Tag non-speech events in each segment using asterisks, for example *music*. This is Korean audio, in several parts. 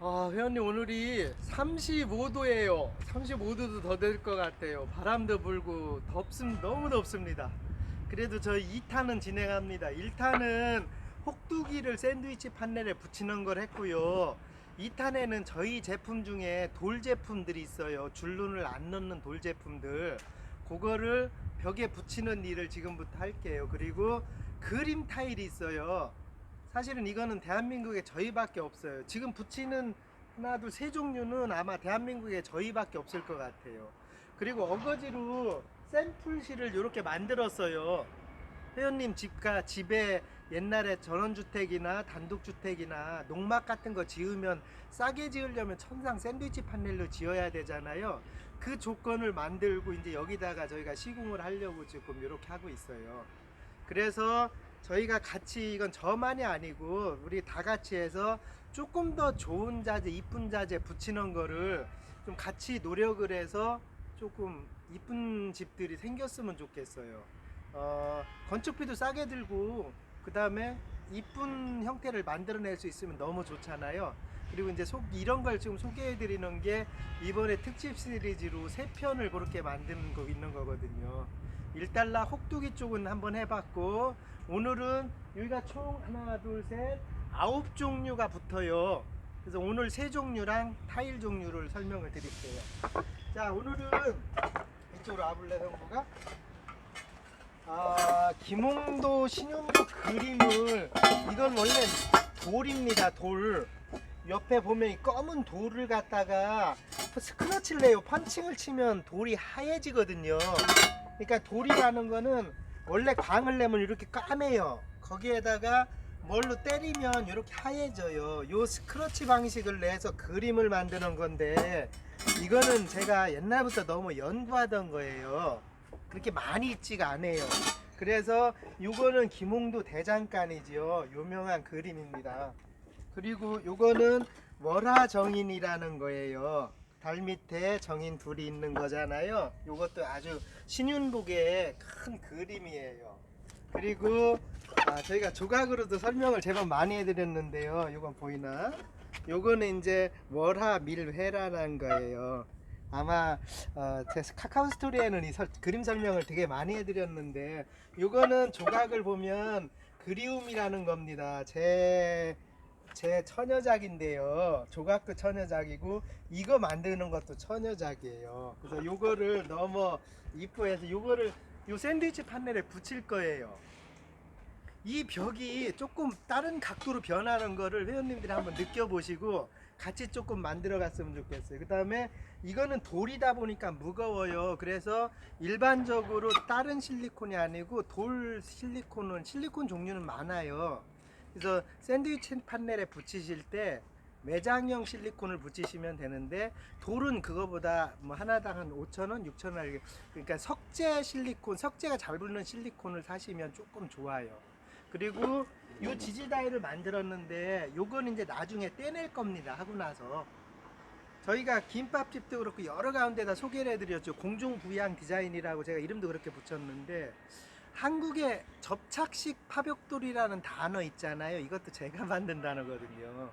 아, 회원님 오늘이 35도예요. 35도도 더 될 것 같아요. 바람도 불고 덥습 너무 덥습니다. 그래도 저희 2탄은 진행합니다. 1탄은 혹두기를 샌드위치 판넬에 붙이는 걸 했고요. 2탄에는 저희 제품 중에 돌 제품들이 있어요. 줄눈을 안 넣는 돌 제품들. 그거를 벽에 붙이는 일을 지금부터 할게요. 그리고 그림 타일이 있어요. 사실은 이거는 대한민국에 저희밖에 없어요. 지금 붙이는 하나 둘 세 종류는 아마 대한민국에 저희밖에 없을 것 같아요. 그리고 어거지로 샘플실을 이렇게 만들었어요. 회원님 집가 집에 옛날에 전원주택이나 단독주택이나 농막 같은 거 지으면 싸게 지으려면 천상 샌드위치 판넬로 지어야 되잖아요. 그 조건을 만들고 이제 여기다가 저희가 시공을 하려고 지금 이렇게 하고 있어요. 그래서 저희가 같이 이건 저만이 아니고 우리 다 같이 해서 조금 더 좋은 자재, 이쁜 자재 붙이는 거를 좀 같이 노력을 해서 조금 이쁜 집들이 생겼으면 좋겠어요. 어, 건축비도 싸게 들고 그 다음에 이쁜 형태를 만들어낼 수 있으면 너무 좋잖아요. 그리고 이제 속 이런 걸 지금 소개해 드리는 게 이번에 특집 시리즈로 세 편을 그렇게 만드는 거 있는 거거든요. 일달러 혹두기 쪽은 한번 해봤고 오늘은 여기가 총 하나 둘셋 아홉 종류가 붙어요. 그래서 오늘 세 종류랑 타일 종류를 설명을 드릴게요. 자 오늘은 이쪽으로 와볼래 형부가? 아 김홍도 신용도 그림을 이건 원래 돌입니다 돌 옆에 보면 이 검은 돌을 갖다가 스크러치를 내요 펀칭을 치면 돌이 하얘지거든요 그러니까 돌이라는 거는 원래 광을 내면 이렇게 까매요. 거기에다가 뭘로 때리면 이렇게 하얘져요. 요 스크러치 방식을 내서 그림을 만드는 건데 이거는 제가 옛날부터 너무 연구하던 거예요. 그렇게 많이 있지가 않아요. 그래서 요거는 김홍도 대장간이지요. 유명한 그림입니다. 그리고 요거는 월화정인이라는 거예요 달 밑에 정인 둘이 있는 거잖아요. 요것도 아주 신윤복의 큰 그림이에요. 그리고 아, 저희가 조각으로도 설명을 제법 많이 해드렸는데요. 요건 보이나? 요거는 이제 월화 밀회라는 거예요. 아마 어, 제 카카오 스토리에는 이 설- 그림 설명을 되게 많이 해드렸는데 요거는 조각을 보면 그리움이라는 겁니다. 제 제 처녀작인데요. 조각도 처녀작이고 이거 만드는 것도 처녀작이에요. 그래서 요거를 너무 이쁘해서 요거를 요 샌드위치 판넬에 붙일 거예요. 이 벽이 조금 다른 각도로 변하는 거를 회원님들이 한번 느껴보시고 같이 조금 만들어 갔으면 좋겠어요. 그 다음에 이거는 돌이다 보니까 무거워요. 그래서 일반적으로 다른 실리콘이 아니고 돌 실리콘은 실리콘 종류는 많아요. 그래서 샌드위치 판넬에 붙이실 때 매장형 실리콘을 붙이시면 되는데 돌은 그거보다 뭐 하나당 한 5,000원, 6,000원 그러니까 석재 실리콘, 석재가 잘 붙는 실리콘을 사시면 조금 좋아요. 그리고 요 지지 다이를 만들었는데 요건 이제 나중에 떼낼 겁니다. 하고 나서 저희가 김밥집도 그렇고 여러 가운데 다 소개를 해드렸죠. 공중부양 디자인이라고 제가 이름도 그렇게 붙였는데 한국의 접착식 파벽돌이라는 단어 있잖아요. 이것도 제가 *laughs* 만든 단어거든요.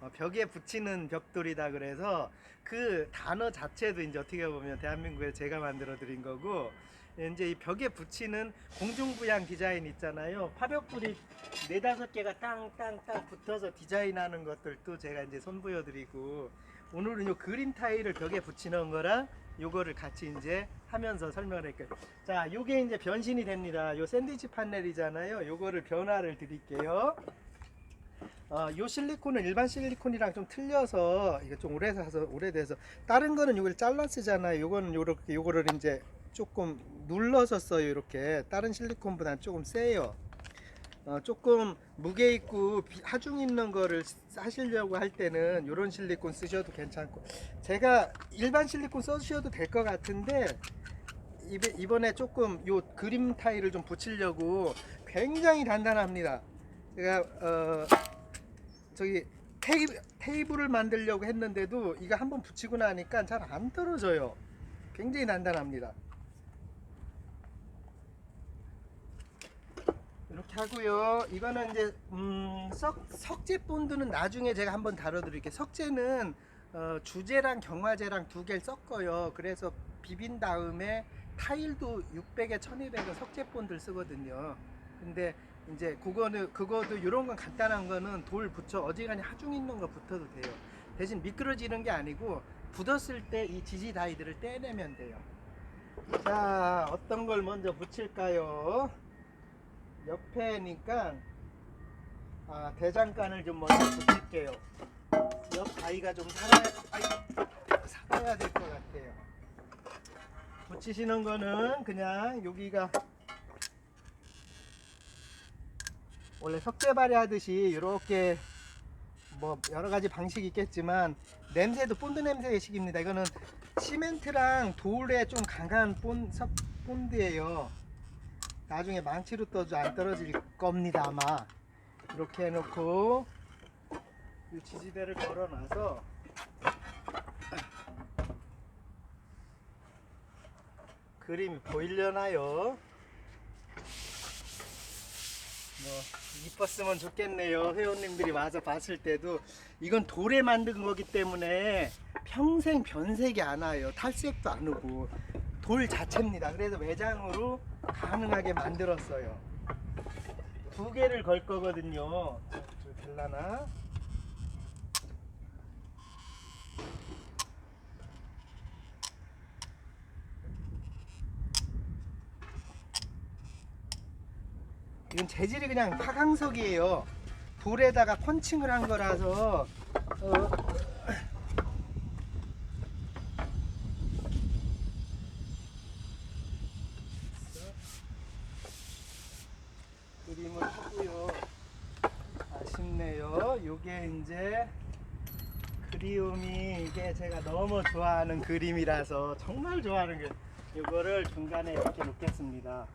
어, 벽에 붙이는 벽돌이다 그래서 그 단어 자체도 이제 어떻게 보면 대한민국에 제가 만들어 드린 거고 이제 이 벽에 붙이는 공중부양 디자인 있잖아요. 파벽돌이 네다섯 개가 땅땅땅 붙어서 디자인하는 것들도 제가 이제 선보여 드리고 오늘은 요 그림 타일을 벽에 붙이는 거랑 요거를 같이 이제 하면서 설명을 할게요. 자, 요게 이제 변신이 됩니다. 요 샌드위치 판넬이잖아요. 요거를 변화를 드릴게요. 어, 요 실리콘은 일반 실리콘이랑 좀 틀려서 이게 좀 오래 사서 오래돼서 다른 거는 요걸 잘라 쓰잖아요. 요거는 요렇게 요거를 이제 조금 눌러서 써요. 이렇게 다른 실리콘보다는 조금 세요. 어, 조금 무게 있고 비- 하중 있는 거를 하시려고 할 때는 이런 실리콘 쓰셔도 괜찮고 제가 일반 실리콘 써주셔도 될 것 같은데 이be- 이번에 조금 요 그림 타일을 좀 붙이려고 굉장히 단단합니다. 제가 어 저기 테이블, 테이블을 만들려고 했는데도 이거 한번 붙이고 나니까 잘 안 떨어져요. 굉장히 단단합니다. 이렇게 하고요. 이거는 이제 음, 석, 석재 본드는 나중에 제가 한번 다뤄드릴게요. 석재는 어, 주재랑 경화재랑 두 개를 섞어요. 그래서 비빈 다음에 타일도 600에 1200은 석재 본드를 쓰거든요. 근데 이제 그거는 그거도 이런 건 간단한 거는 돌 붙여 어지간히 하중 있는 거 붙어도 돼요. 대신 미끄러지는 게 아니고 굳었을 때 이 지지 다이들을 떼내면 돼요. 자, 어떤 걸 먼저 붙일까요? 옆에니까 아, 대장간을 좀 먼저 붙일게요. 옆 다이가 좀 살아야, 될 것 같아요. 붙이시는 거는 그냥 여기가 원래 석재발이 하듯이 이렇게 뭐 여러 가지 방식이 있겠지만 냄새도 본드 냄새식입니다. 이거는 시멘트랑 돌에 좀 강한 본드예요. 나중에 망치로 떠도 안 떨어질 겁니다 아마. 이렇게 해놓고 이 지지대를 걸어놔서 그림이 보이려나요? 뭐 이뻤으면 좋겠네요. 회원님들이 와서 봤을 때도 이건 돌에 만든 거기 때문에 평생 변색이 안 와요. 탈색도 안 오고 돌 자체입니다. 그래서 외장으로 가능하게 만들었어요. 두 개를 걸 거거든요. 저 될라나? 이건 재질이 그냥 파강석이에요. 돌에다가 펀칭을 한 거라서 어, 그림을 하고요. 아쉽네 요. 요게 이제 그리움이 이게 제가 너무 좋아하는 그림이라서 정말 좋아하는 게 이거를 중간에 이렇게 놓겠습니다.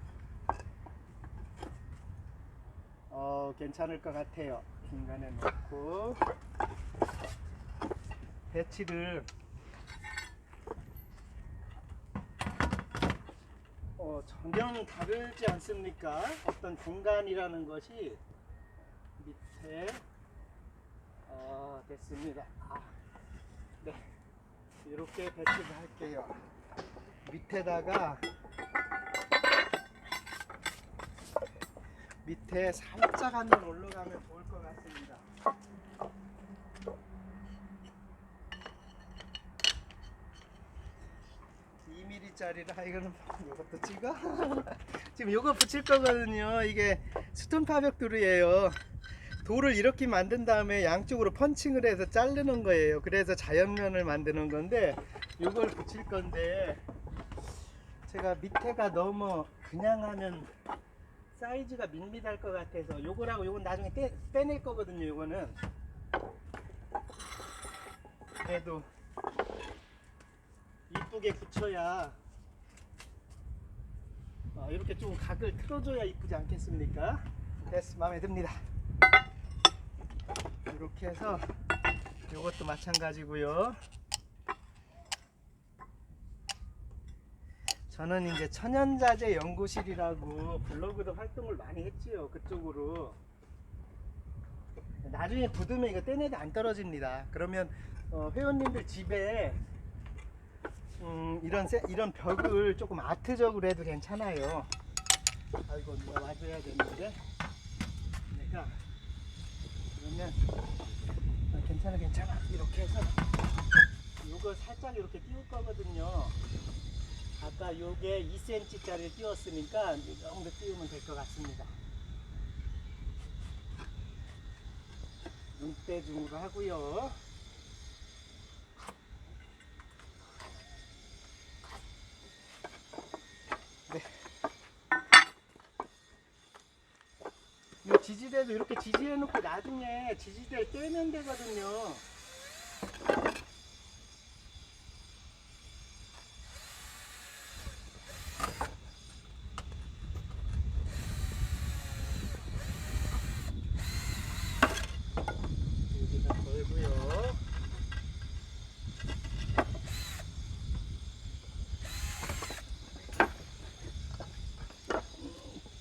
어, 괜찮을 것 같아요. 중간에 놓고 배치를 어, 전혀 다르지 않습니까? 어떤 공간이라는 것이 밑에 어, 됐습니다. 아, 네, 이렇게 배치를 할게요. 밑에다가 밑에 살짝 한번 올라가면 좋을 것 같습니다. 짜리라 이거는 *laughs* 이것도 찍어? *laughs* 지금 이거 붙일 거거든요. 이게 스톤 파벽돌이에요. 돌을 이렇게 만든 다음에 양쪽으로 펀칭을 해서 자르는 거예요. 그래서 자연면을 만드는 건데 이걸 붙일 건데 제가 밑에가 너무 그냥 하면 사이즈가 밋밋할 것 같아서 요거라고 요건 나중에 떼, 빼낼 거거든요 요거는. 그래도 이쁘게 붙여야 어, 이렇게 좀 각을 틀어줘야 이쁘지 않겠습니까? 됐어 마음에 듭니다 이렇게 해서 요것도 마찬가지고요. 저는 이제 천연자재 연구실이라고 블로그도 활동을 많이 했지요 그쪽으로. 나중에 굳으면 이거 떼내도 안 떨어집니다. 그러면 어, 회원님들 집에 음, 이런 세, 이런 벽을 조금 아트적으로 해도 괜찮아요. 아이고 누가 와줘야 되는데. 내가 그러면 어, 괜찮아 괜찮아 이렇게 해서 이거 살짝 이렇게 띄울 거거든요 아까 요게 2cm짜리 띄웠으니까 이 정도 띄우면 될 것 같습니다. 눈대 중으로 하고요. 지지대도 이렇게 지지해 놓고 나중에 지지대를 떼면 되거든요. 여기다 걸고요.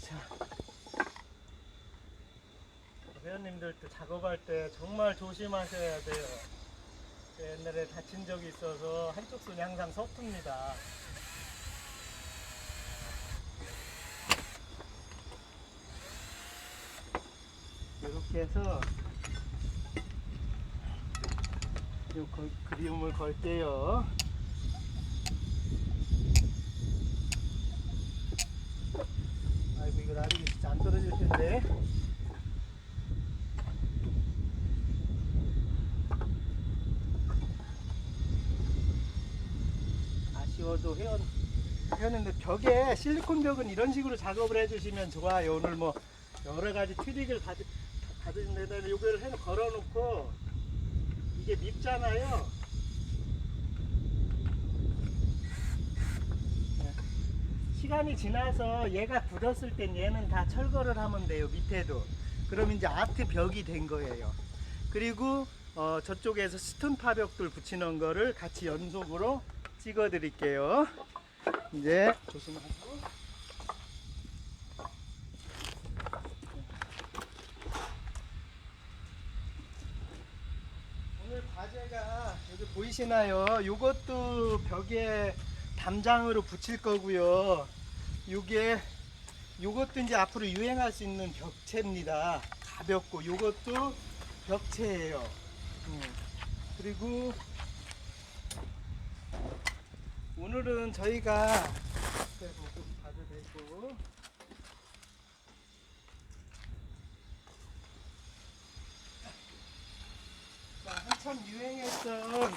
자, 회원님들도 작업할 때 정말 조심하셔야 돼요. 옛날에 다친 적이 있어서 한쪽 손이 항상 서툽니다. 이렇게 해서 이 그림을 걸게요. 아이고 이거 나중에 진짜 안 떨어질 텐데. 아쉬워도 회원 회원인데 벽에 실리콘 벽은 이런 식으로 작업을 해주시면 좋아요. 오늘 뭐 여러 가지 트릭을 받, 받은 데다 이걸 해 걸어놓고 이게 밉잖아요. 네. 시간이 지나서 얘가 굳었을 땐 얘는 다 철거를 하면 돼요 밑에도 그럼 이제 아트 벽이 된 거예요 그리고 어, 저쪽에서 스톤 파벽돌 붙이는 거를 같이 연속으로 찍어 드릴게요 이제 조심하고 오늘 과제가 여기 보이시나요? 요것도 벽에 담장으로 붙일 거고요. 요게 요것도 이제 앞으로 유행할 수 있는 벽체입니다. 가볍고 요것도 벽체예요. 음. 그리고 오늘은 저희가 네, 뭐 봐도 되고 자, 한참 유행했던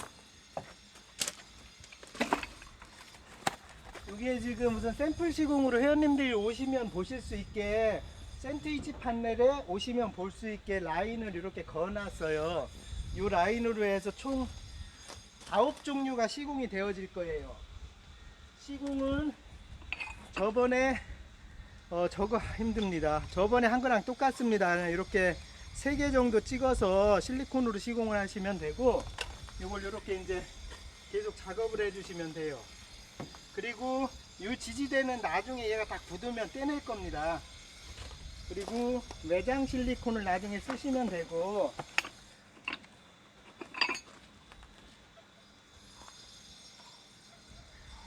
이게 지금 무슨 샘플 시공으로 회원님들이 오시면 보실 수 있게 샌드위치 판넬에 오시면 볼 수 있게 라인을 이렇게 그어놨어요. 이 라인으로 해서 총 아홉 종류가 시공이 되어질 거예요. 시공은 저번에 어 저거 힘듭니다. 저번에 한 거랑 똑같습니다. 이렇게 세 개 정도 찍어서 실리콘으로 시공을 하시면 되고 이걸 이렇게 이제 계속 작업을 해주시면 돼요. 그리고 이 지지대는 나중에 얘가 다 굳으면 떼낼 겁니다. 그리고 외장 실리콘을 나중에 쓰시면 되고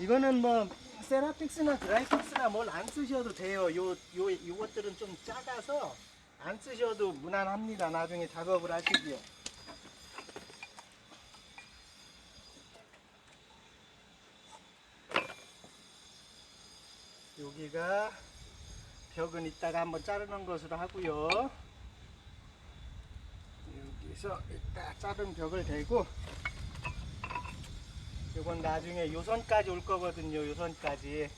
이거는 뭐 세라픽스나 드라이픽스나 뭘 안 쓰셔도 돼요. 요, 요, 요것들은 좀 작아서 안 쓰셔도 무난합니다. 나중에 작업을 하시기에. 여기가 벽은 이따가 한번 자르는 것으로 하고요. 여기서 이따 자른 벽을 대고 요건 나중에 요선까지 올 거거든요. 요선까지.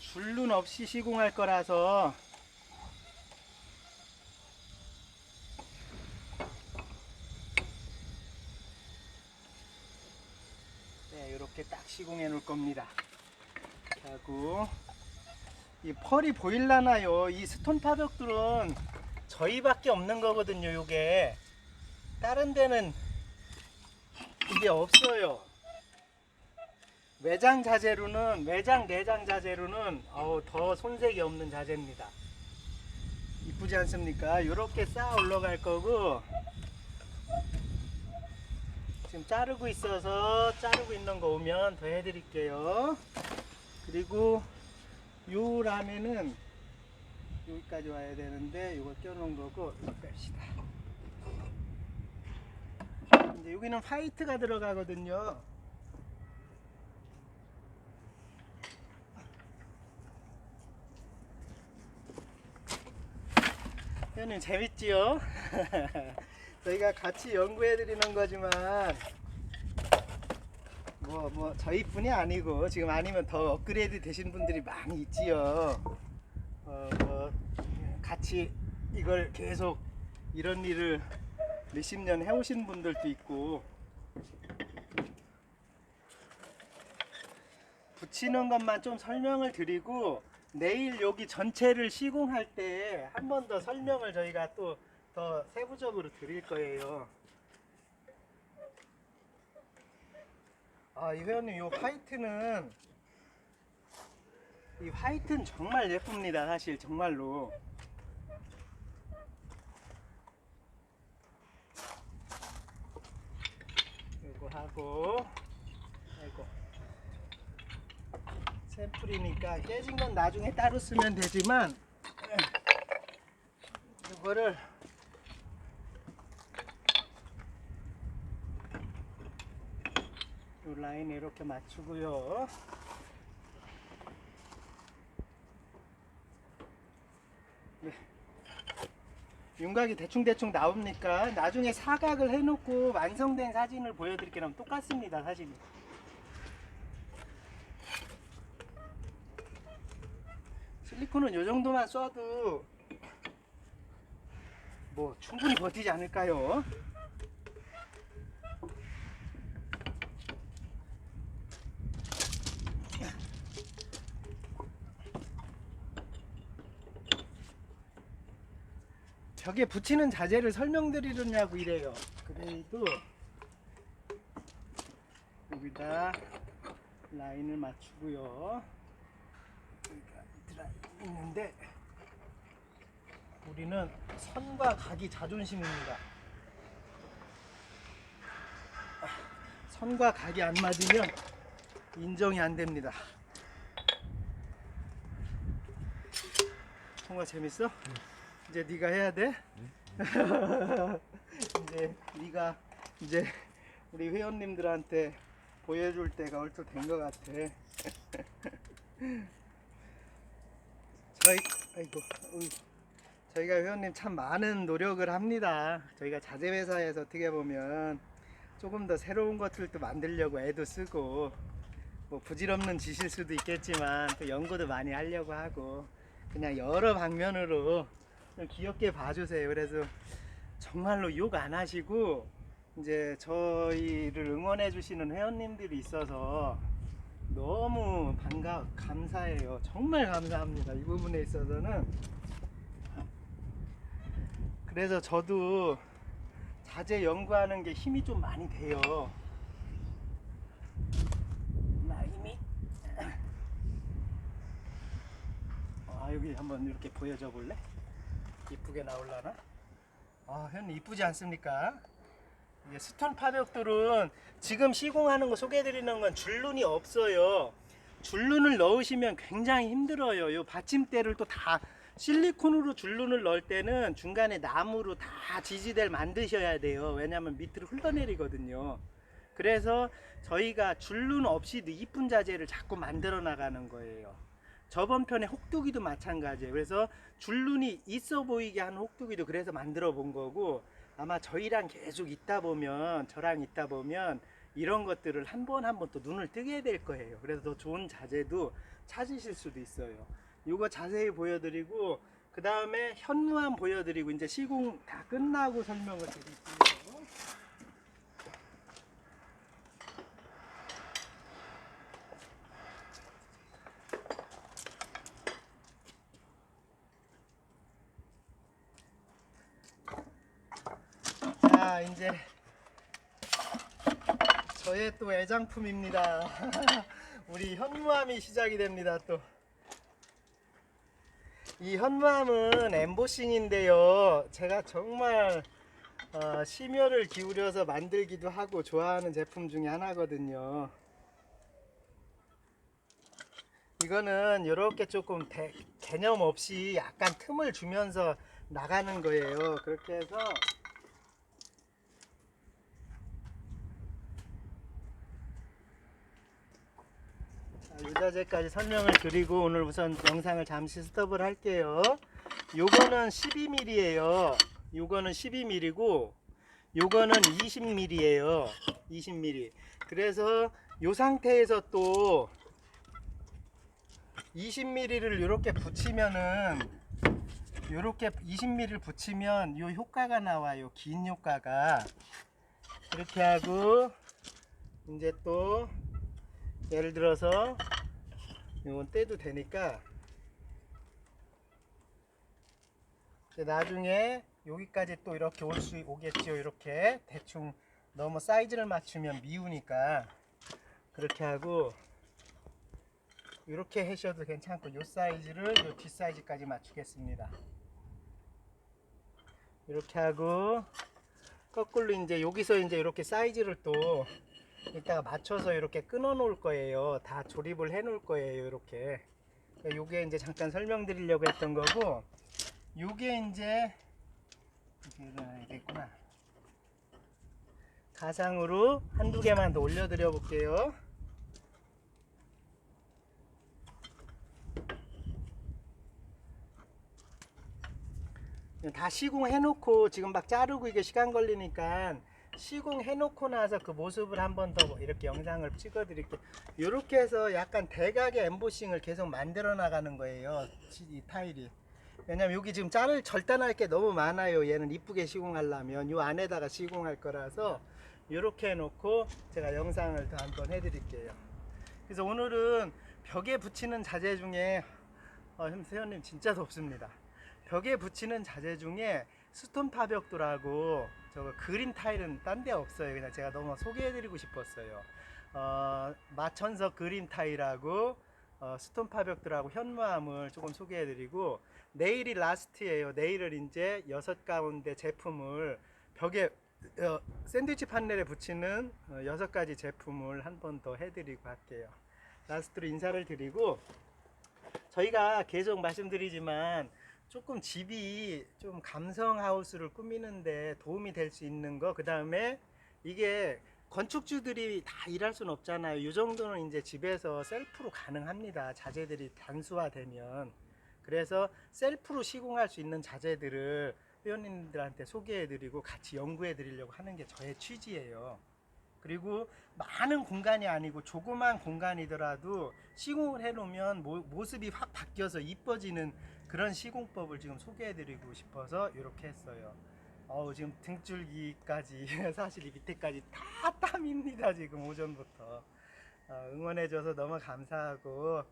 줄눈 없이 시공할 거라서 네, 이렇게 딱 시공해 놓을 겁니다. 하고 이 펄이 보일라나요? 이 스톤 파벽들은 저희밖에 없는 거거든요. 요게 다른 데는 이게 없어요. 외장 자재로는 외장 내장 자재로는 어우, 더 손색이 없는 자재입니다. 이쁘지 않습니까? 이렇게 쌓아 올라갈 거고 지금 자르고 있어서 자르고 있는 거 오면 더 해드릴게요. 그리고 요 라면은 여기까지 와야 되는데 이거 껴놓은 거고 이거 뺍시다. 이제 여기는 화이트가 들어가거든요. 회원님 재밌지요? *laughs* 저희가 같이 연구해 드리는 거지만 뭐뭐 저희뿐이 아니고 지금 아니면 더 업그레이드 되신 분들이 많이 있지요. 어, 뭐 같이 이걸 계속 이런 일을 몇십 년 해오신 분들도 있고 붙이는 것만 좀 설명을 드리고 내일 여기 전체를 시공할 때 한 번 더 설명을 저희가 또 더 세부적으로 드릴 거예요. 아, 이 회원님, 이 화이트는 이 화이트는 정말 예쁩니다. 사실 정말로 아이고 아이고 샘플이니까 깨진 건 나중에 따로 쓰면 되지만 이거를 요 라인에 이렇게 맞추고요. 윤곽이 대충대충 나옵니까? 나중에 사각을 해놓고 완성된 사진을 보여드릴게요. 그럼 똑같습니다, 사진이. 실리콘은 이 정도만 쏴도 뭐 충분히 버티지 않을까요? 벽에 붙이는 자재를 설명드리려냐고 이래요. 그래도 여기다 라인을 맞추고요. 있는데 우리는 선과 각이 자존심입니다. 선과 각이 안 맞으면 인정이 안 됩니다. 통화 재밌어? 이제 네가 해야 돼. *laughs* 이제 네가 이제 우리 회원님들한테 보여줄 때가 얼추 된 것 같아. *laughs* 저희 아이고 어이. 저희가 회원님 참 많은 노력을 합니다. 저희가 자재 회사에서 어떻게 보면 조금 더 새로운 것들도 만들려고 애도 쓰고 뭐 부질없는 짓일 수도 있겠지만 또 연구도 많이 하려고 하고 그냥 여러 방면으로 좀 귀엽게 봐주세요. 그래서 정말로 욕 안 하시고 이제 저희를 응원해 주시는 회원님들이 있어서 너무 반가 감사해요. 정말 감사합니다. 이 부분에 있어서는 그래서 저도 자재 연구하는 게 힘이 좀 많이 돼요. 아 여기 한번 이렇게 보여줘 볼래? 이쁘게 나올라나? 아 현님 이쁘지 않습니까? 이게 스톤 파벽돌은 지금 시공하는 거 소개해드리는 건 줄눈이 없어요. 줄눈을 넣으시면 굉장히 힘들어요. 요 받침대를 또 다 실리콘으로 줄눈을 넣을 때는 중간에 나무로 다 지지대를 만드셔야 돼요. 왜냐하면 밑으로 흘러내리거든요. 그래서 저희가 줄눈 없이도 이쁜 자재를 자꾸 만들어 나가는 거예요. 저번 편에 혹두기도 마찬가지예요. 그래서 줄눈이 있어 보이게 하는 혹두기도 그래서 만들어 본 거고 아마 저희랑 계속 있다 보면 저랑 있다 보면 이런 것들을 한 번 한 번 또 눈을 뜨게 될 거예요. 그래서 더 좋은 자재도 찾으실 수도 있어요. 이거 자세히 보여드리고 그 다음에 현무암 보여드리고 이제 시공 다 끝나고 설명을 드릴게요. 자 이제 저의 또 애장품입니다. *laughs* 우리 현무암이 시작이 됩니다. 또. 이 현무암은 엠보싱인데요. 제가 정말 어, 심혈을 기울여서 만들기도 하고 좋아하는 제품 중에 하나거든요. 이거는 이렇게 조금 대- 개념 없이 약간 틈을 주면서 나가는 거예요. 그렇게 해서 유자재까지 설명을 드리고 오늘 우선 영상을 잠시 스톱을 할게요. 요거는 12mm예요. 요거는 12mm고 요거는 20mm예요. 20mm. 그래서 요 상태에서 또 20mm를 이렇게 붙이면은 이렇게 20mm를 붙이면 요 효과가 나와요. 긴 효과가. 이렇게 하고 이제 또 예를 들어서 이건 떼도 되니까 나중에 여기까지 또 이렇게 올 수 오겠죠 이렇게 대충 너무 사이즈를 맞추면 미우니까 그렇게 하고 이렇게 하셔도 괜찮고 요 사이즈를 요 뒷 사이즈까지 맞추겠습니다. 이렇게 하고 거꾸로 이제 여기서 이제 이렇게 사이즈를 또 이따가 맞춰서 이렇게 끊어 놓을 거예요. 다 조립을 해 놓을 거예요. 이렇게. 요게 이제 잠깐 설명드리려고 했던 거고, 요게 이제 이렇게 일어나야겠구나. 가상으로 한두 개만 더 올려드려 볼게요. 다 시공해 놓고 지금 막 자르고 이게 시간 걸리니까 시공해 놓고 나서 그 모습을 한 번 더 이렇게 영상을 찍어 드릴게요. 이렇게 해서 약간 대각의 엠보싱을 계속 만들어 나가는 거예요. 이 타일이. 왜냐면 여기 지금 자를 절단할 게 너무 많아요. 얘는 이쁘게 시공하려면 이 안에다가 시공할 거라서 이렇게 해놓고 제가 영상을 더 한번 해드릴게요. 그래서 오늘은 벽에 붙이는 자재 중에 어, 세연님 진짜 덥습니다. 벽에 붙이는 자재 중에 스톤 파벽도라고 저거 그린 타일은 딴 데 없어요. 그냥 제가 너무 소개해드리고 싶었어요. 어, 마천석 그린 타일하고 어, 스톤 파벽도라고 현무암을 조금 소개해드리고 내일이 라스트예요. 내일을 이제 여섯 가운데 제품을 벽에 어, 샌드위치 판넬에 붙이는 어, 여섯 가지 제품을 한 번 더 해드리고 할게요. 라스트로 인사를 드리고 저희가 계속 말씀드리지만 조금 집이 좀 감성 하우스를 꾸미는데 도움이 될 수 있는 거, 그 다음에 이게 건축주들이 다 일할 수는 없잖아요. 이 정도는 이제 집에서 셀프로 가능합니다. 자재들이 단수화되면. 그래서 셀프로 시공할 수 있는 자재들을 회원님들한테 소개해드리고 같이 연구해드리려고 하는 게 저의 취지예요. 그리고 많은 공간이 아니고 조그만 공간이더라도 시공을 해놓으면 모, 모습이 확 바뀌어서 이뻐지는 그런 시공법을 지금 소개해드리고 싶어서 이렇게 했어요. 어우 지금 등줄기까지 *laughs* 사실 이 밑에까지 다 땀입니다 지금 오전부터 어, 응원해줘서 너무 감사하고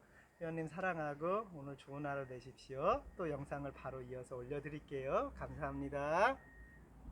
회원님 사랑하고 오늘 좋은 하루 되십시오. 또 영상을 바로 이어서 올려드릴게요. 감사합니다.